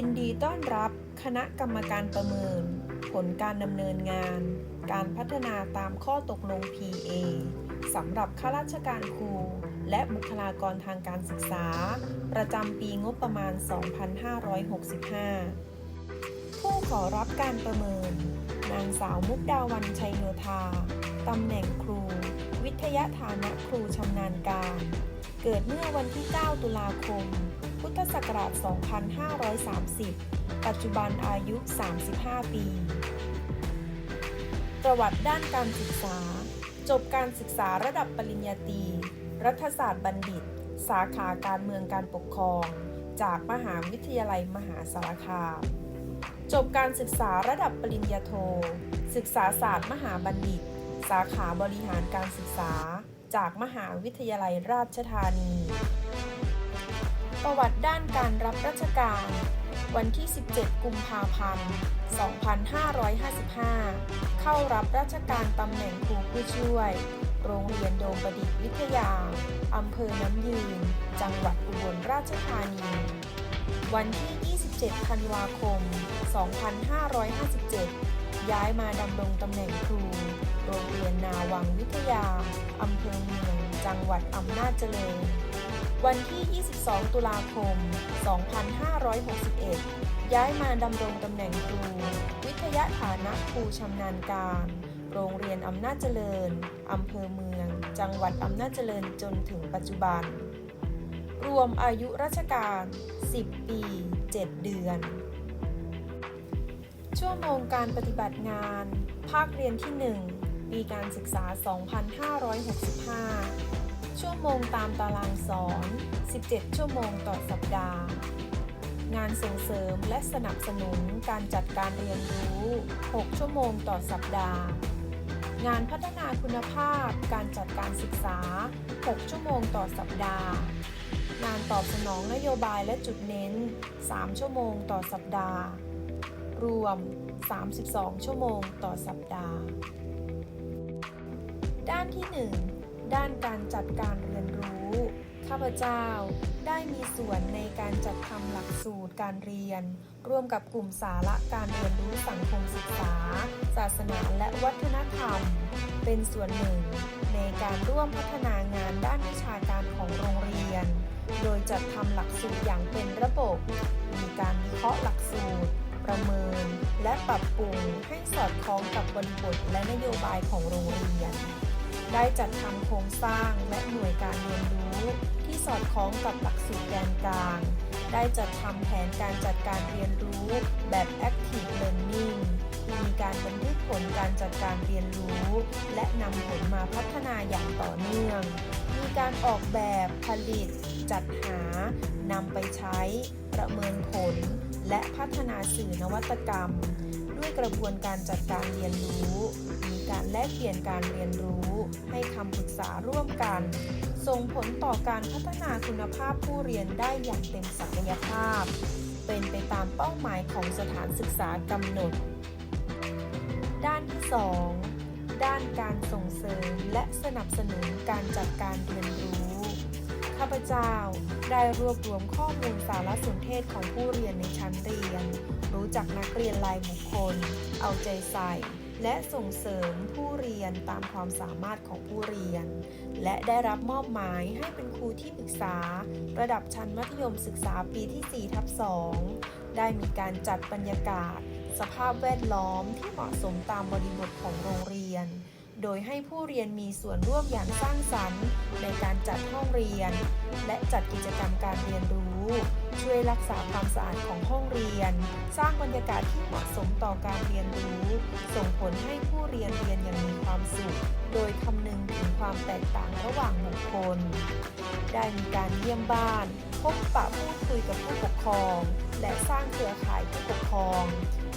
ยินดีต้อนรับคณะกรรมการประเมิน ผลการดำเนินงาน การพัฒนาตามข้อตกลง PA สำหรับข้าราชการครู และบุคลากรทางการศึกษา ประจำปีงบประมาณ 2565 ผู้ขอรับการประเมิน นางสาวมุกดาวันชัยโยธาตำแหน่งครู วิทยาฐานะครูชำนาญการ เกิดเมื่อวันที่ 9 ตุลาคม พุทธศักราช 2530 ปัจจุบันอายุ 35 ปี ประวัติด้านการศึกษา จบการศึกษาระดับปริญญาตรี รัฐศาสตร์บัณฑิต สาขาการเมืองการปกครอง จากมหาวิทยาลัยมหาสารคาม จบการศึกษาระดับปริญญาโท ศึกษาศาสตร์มหาบัณฑิต สาขาบริหารการศึกษา จากมหาวิทยาลัยราชธานี ประวัติด้านการรับราชการ วันที่ 17 กุมภาพันธ์ 2555 เข้ารับราชการตำแหน่งครูผู้ช่วย โรงเรียนโดมประดิษฐ์วิทยา อำเภอน้ำยืน จังหวัดอุบลราชธานี วันที่ 27 ธันวาคม 2557 ย้ายมาดำรงตำแหน่งครู โรงเรียนนาวังวิทยา อำเภอเมือง จังหวัดอำนาจเจริญ วันที่ 22 ตุลาคม 2561 ย้ายมาดำรงตำแหน่งครู วิทยาฐานะครูชำนาญการ โรงเรียนอำนาจเจริญ อำเภอเมือง จังหวัดอำนาจเจริญจนถึงปัจจุบัน รวมอายุราชการ 10 ปี 7 เดือน ชั่วโมงการปฏิบัติงาน ภาคเรียนที่ 1 ปีการศึกษา 2565 ชั่วโมงตามตารางสอน 17 ชั่วโมงต่อสัปดาห์ งานส่งเสริมและสนับสนุนการจัดการเรียนรู้ 6 ชั่วโมงต่อสัปดาห์ งานพัฒนาคุณภาพการจัดการศึกษา 6 ชั่วโมงต่อสัปดาห์ งานตอบสนองนโยบายและจุดเน้น 3 ชั่วโมงต่อสัปดาห์ รวม 32 ชั่วโมงต่อสัปดาห์ ด้านที่ 1 ด้านการจัดการเรียนรู้ ข้าพเจ้าได้มีส่วนในการจัดทำหลักสูตรการเรียน ร่วมกับกลุ่มสาระการเรียนรู้สังคมศึกษา ศาสนาและวัฒนธรรม เป็นส่วนหนึ่ง ในการร่วมพัฒนางานด้านวิชาการของโรงเรียน โดยจัดทำหลักสูตรอย่างเป็นระบบ มีการวิเคราะห์หลักสูตร ประเมิน และปรับปรุงให้สอดคล้องกับบริบทและนโยบายของโรงเรียน ได้จัดทำโครงสร้างและหน่วยการเรียนรู้ที่สอดคล้องกับหลักสูตรแกนกลาง ได้จัดทำแผนการจัดการเรียนรู้แบบ Active Learning มีการบันทึกผลการจัดการเรียนรู้ และนำผลมาพัฒนาอย่างต่อเนื่อง มีการออกแบบผลิต จัดหานำไปใช้ ประเมินผล และพัฒนาสื่อนวัตกรรม ด้วยกระบวนการจัดการเรียนรู้ มีการแลกเปลี่ยนการเรียนรู้ ให้คำปรึกษาร่วมกัน ส่งผลต่อการพัฒนาคุณภาพผู้เรียนได้อย่างเต็มศักยภาพ เป็นไปตามเป้าหมายของสถานศึกษากำหนด ด้านที่ 2 ด้านการส่งเสริมและสนับสนุนการจัดการเรียนรู้ ข้าพเจ้าได้รวบรวมข้อมูลสารสนเทศของผู้เรียนในชั้นเรียน รู้จักนักเรียนรายบุคคล เอาใจใส่ และส่งเสริมผู้เรียนตามความสามารถของผู้เรียน และได้รับมอบหมายให้เป็นครูที่ปรึกษา ระดับชั้นมัธยมศึกษาปีที่4ทับ2ได้มีการจัดบรรยากาศ สภาพแวดล้อมที่เหมาะสมตามบริบทของโรงเรียนโดยให้ผู้เรียนมีส่วนร่วมอย่างสร้างสรรค์ ในการจัดห้องเรียน และจัดกิจกรรมการเรียนรู้ ช่วยรักษาความสะอาดของห้องเรียน สร้างบรรยากาศที่เหมาะสมต่อการเรียนรู้ ส่งผลให้ผู้เรียนเรียนอย่างมีความสุข โดยคำนึงถึงความแตกต่างระหว่างบุคคล ได้มีการเยี่ยมบ้าน พบปะพูดคุยกับผู้ปกครอง และสร้างเครือข่ายผู้ปกครอง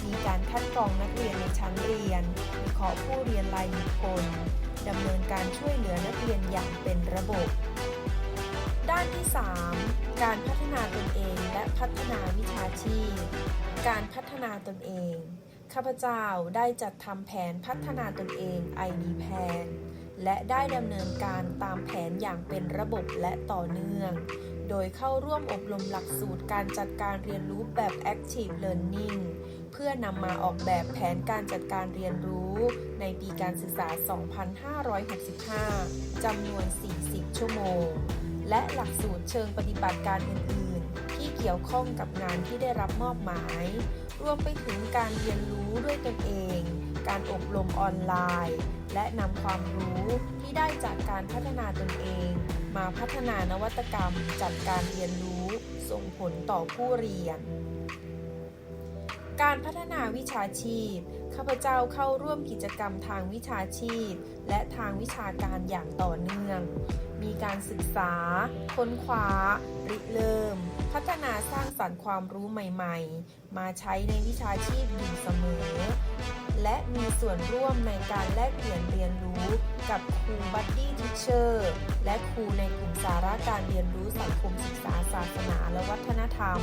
มีการคัดกรองนักเรียนในชั้นเรียนวิเคราะห์ผู้เรียนรายบุคคลดำเนินการช่วยเหลือนักเรียนอย่างเป็นระบบ ด้านที่ 3 การพัฒนาตนเองและพัฒนาวิชาชีพ การพัฒนาตนเอง ข้าพเจ้าได้จัดทำแผนพัฒนาตนเอง ID Plan และได้ดำเนินการตามแผนอย่างเป็นระบบและต่อเนื่อง โดยเข้าร่วมอบรมหลักสูตรการจัดการเรียนรู้แบบ Active Learning เพื่อนำมาออกแบบแผนการจัดการเรียนรู้ในปีการศึกษา 2565 จำนวน 40 ชั่วโมง และหลักสูตรเชิงปฏิบัติการอื่น ๆ ที่เกี่ยวข้องกับงานที่ได้รับมอบหมาย รวมไปถึงการเรียนรู้ด้วยตนเอง การอบรมออนไลน์ และนำความรู้ที่ได้จากการพัฒนาตนเอง มาพัฒนานวัตกรรมจัดการเรียนรู้ ส่งผลต่อผู้เรียน การพัฒนาวิชาชีพ ข้าพเจ้าเข้าร่วมกิจกรรมทางวิชาชีพ และทางวิชาการอย่างต่อเนื่อง มีการศึกษา ค้นคว้า ริเริ่ม พัฒนาสร้างสรรค์ความรู้ใหม่ๆ มาใช้ในวิชาชีพอยู่เสมอ และมีส่วนร่วมในการแลกเปลี่ยนเรียนรู้ กับครูบัดดี้ทิเชอร์ และครูในกลุ่มสาระการเรียนรู้สังคมศึกษาศาสนาและวัฒนธรรม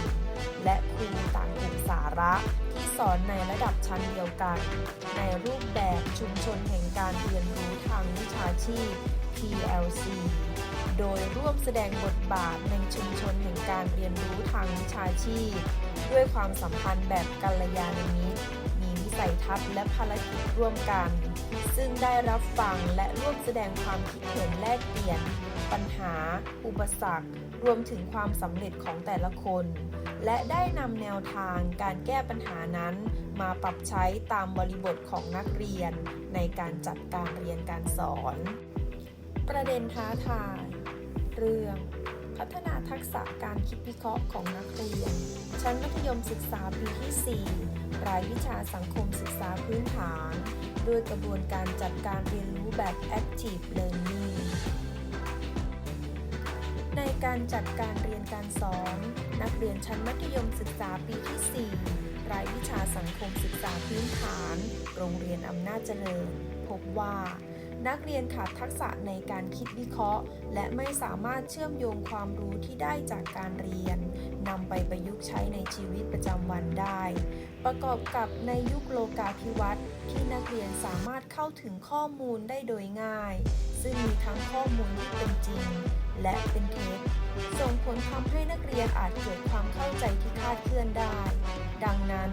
และครูต่างกลุ่มสาระที่สอนในระดับชั้นเดียวกัน ในรูปแบบชุมชนแห่งการเรียนรู้ทางวิชาชีพ PLC โดยร่วมแสดงบทบาทในชุมชนแห่งการเรียนรู้ทางวิชาชีพ ด้วยความสัมพันธ์แบบกัลยาณมิตรมี สัยทัศน์และภารกิจร่วมกัน ซึ่งได้รับฟังและร่วมแสดงความคิดเห็นแลกเปลี่ยน ปัญหา อุปสรรค รวมถึงความสำเร็จของแต่ละคน และได้นำแนวทางการแก้ปัญหานั้น มาปรับใช้ตามบริบทของนักเรียน ในการจัดการเรียนการสอน ประเด็นท้าทาย เรื่อง พัฒนาทักษะการคิดวิเคราะห์ของนักเรียน ชั้นมัธยมศึกษาปีที่ 4 รายวิชาสังคมศึกษาพื้นฐาน ด้วยกระบวนการจัดการเรียนรู้แบบ Active Learning ในการจัดการเรียนการสอน นักเรียนชั้นมัธยมศึกษาปีที่ 4 รายวิชาสังคมศึกษาพื้นฐาน โรงเรียนอำนาจเจริญ พบว่า นักเรียนขาดทักษะในการคิดวิเคราะห์ และไม่สามารถเชื่อมโยงความรู้ที่ได้จากการเรียนนำไปประยุกต์ใช้ในชีวิตประจำวันได้ ประกอบกับในยุคโลกาภิวัตน์ที่นักเรียนสามารถเข้าถึงข้อมูลได้โดยง่าย ซึ่งมีทั้งข้อมูลที่เป็นจริง และเป็นเท็จส่งผลทำให้นักเรียนอาจเกิดความเข้าใจที่คลาดเคลื่อนได้ ดังนั้น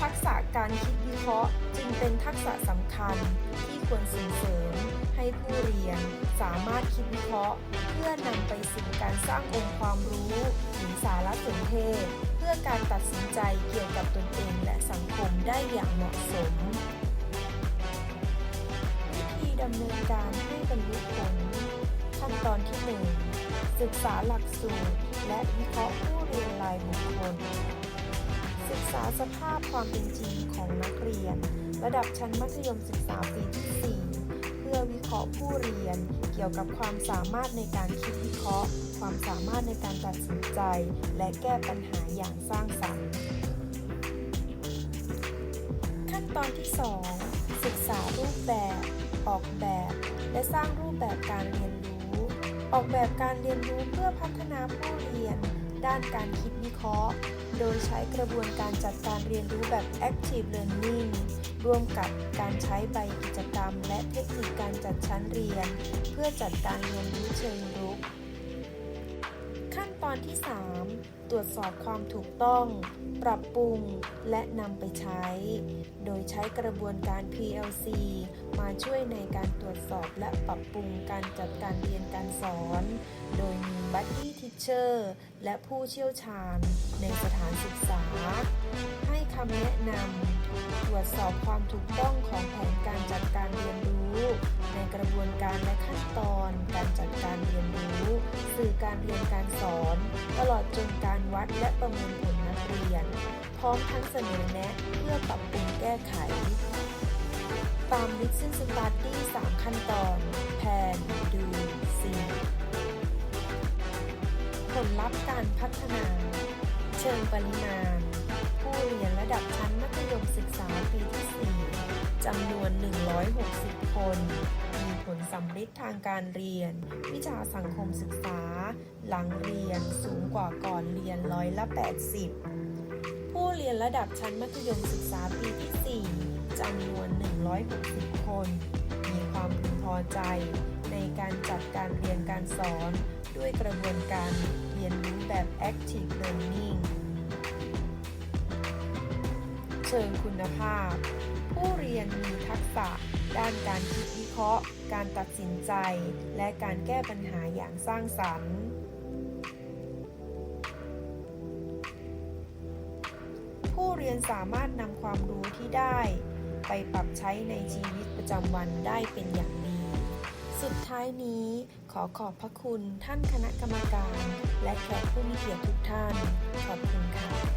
ทักษะการคิดวิเคราะห์จึงเป็นทักษะสำคัญที่ ควรส่งเสริม ให้ผู้เรียนสามารถคิดวิเคราะห์ เพื่อนำไปสู่การสร้างองค์ความรู้หรือสารสนเทศ เพื่อการตัดสินใจเกี่ยวกับตนเองและสังคมได้อย่างเหมาะสม วิธีดำเนินการให้บรรลุผล ขั้นตอนที่ 1 ศึกษาหลักสูตร และวิเคราะห์ผู้เรียนรายบุคคลศึกษาสภาพความเป็นจริงของนักเรียน ระดับชั้นมัธยมศึกษาปีที่ 4 เพื่อวิเคราะห์ผู้เรียน เกี่ยวกับความสามารถในการคิดวิเคราะห์ ความสามารถในการตัดสินใจ และแก้ปัญหาอย่างสร้างสรรค์ ขั้นตอนที่ 2 ศึกษารูปแบบ ออกแบบ และสร้างรูปแบบการเรียนรู้ ออกแบบการเรียนรู้เพื่อพัฒนาผู้เรียน ด้านการคิดวิเคราะห์ โดยใช้กระบวนการจัดการเรียนรู้แบบ Active Learning ร่วมกับการใช้ใบกิจกรรม และเทคนิคการจัดชั้นเรียน เพื่อจัดการเรียนรู้เชิงรุก ขั้นตอนที่ 3ตรวจสอบความถูกต้อง ปรับปรุง และนำไปใช้ โดยใช้กระบวนการ PLC มาช่วยในการตรวจสอบและปรับปรุงการจัดการเรียนการสอน โดยมี Buddy Teacher และผู้เชี่ยวชาญในสถานศึกษา ให้คำแนะนำตรวจสอบความถูกต้องของแผนการจัดการเรียนรู้ ในกระบวนการและขั้นตอนการจัดการเรียนรู้ สื่อการเรียนการสอน ตลอดจนการวัดและประเมินผลนักเรียน พร้อมทั้งเสนอแนะเพื่อปรับปรุงแก้ไข ตาม Listen Study 3 ขั้นตอนแผนดูซีผลลัพธ์การพัฒนา เชิงปริมาณ ผู้เรียนระดับชั้นมัธยมศึกษาปีที่ 4จำนวน 160 คน ผลสำเร็จทางการเรียน วิชาสังคมศึกษา หลังเรียนสูงกว่าก่อนเรียนร้อยละ 80 ผู้เรียนระดับชั้นมัธยมศึกษาปีที่ 4จำนวน 160 คน มีความพึงพอใจ ในการจัดการเรียนการสอน ด้วยกระบวนการเรียนยนรู้แบบ Active Learning เชิงคุณภาพ ผู้เรียนมีทักษะด้านการคิดวิ เคราะห์ การตัดสินใจ และการแก้ปัญหาอย่างสร้างสรรค์ ผู้เรียนสามารถนำความรู้ที่ได้ ไปปรับใช้ในชีวิตประจำวันได้เป็นอย่างดี สุดท้ายนี้ขอขอบพระคุณท่านคณะกรรมการ และแขกผู้มีเกียรติทุกท่าน ขอบคุณค่ะ